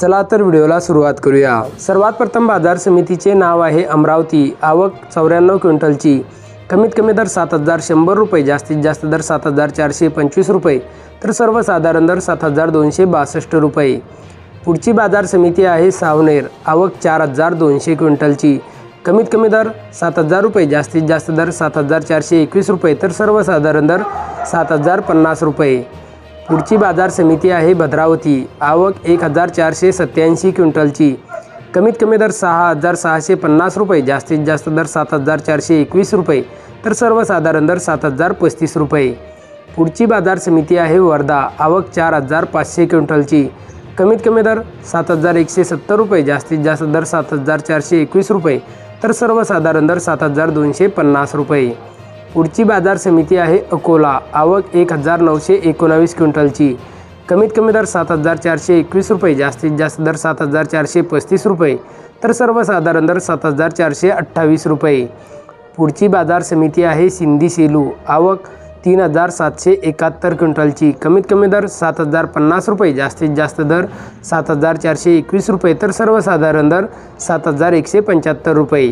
चला तर व्हिडिओला सुरुवात करूया. सर्वात प्रथम बाजार समितीचे नाव आहे अमरावती. आवक चौऱ्याण्णव क्विंटलची. कमीत कमी दर सात हजार शंभर रुपये जास्तीत जास्त दर सात हजार चारशे पंचवीस रुपये तर सर्वसाधारण दर सात हजार दोनशे बासष्ट रुपये. पुढची बाजार समिती आहे सावनेर. आवक चार हजार दोनशे क्विंटलची. कमीत कमी दर सात हजार रुपये जास्तीत जास्त दर सात हजार चारशे एकवीस रुपये तर सर्वसाधारण दर सात हजार पन्नास रुपये. पुढची बाजार समिती आहे भद्रावती. आवक एक हजार चारशे सत्याऐंशी क्विंटलची. कमीत कमी दर सहा हजार सहाशे पन्नास रुपये जास्तीत जास्त दर सात हजार चारशे एकवीस रुपये तर सर्वसाधारण दर सात हजार पस्तीस रुपये. पुढची बाजार समिती आहे वर्धा. आवक चार हजार पाचशे क्विंटलची. कमीत कमी दर सात हजार एकशे सत्तर रुपये जास्तीत जास्त दर सात हजार चारशे एकवीस रुपये तर सर्वसाधारण दर सात हजार दोनशे पन्नास रुपये. पुढची बाजार समिती आहे अकोला. आवक एक हजार नऊशे एकोणावीस क्विंटलची. कमीत कमी दर सात हजार चारशे एकवीस रुपये जास्तीत जास्त दर सात हजार चारशे पस्तीस रुपये तर सर्वसाधारण दर सात हजार चारशे अठ्ठावीस रुपये. पुढची बाजार समिती आहे सिंधी सेलू. आवक तीन हजार सातशे एकाहत्तर क्विंटलची. कमीत कमी दर सात हजार पन्नास रुपये जास्तीत जास्त दर सात हजार चारशे एकवीस रुपये तर सर्वसाधारण दर सात हजार एकशे पंच्याहत्तर रुपये.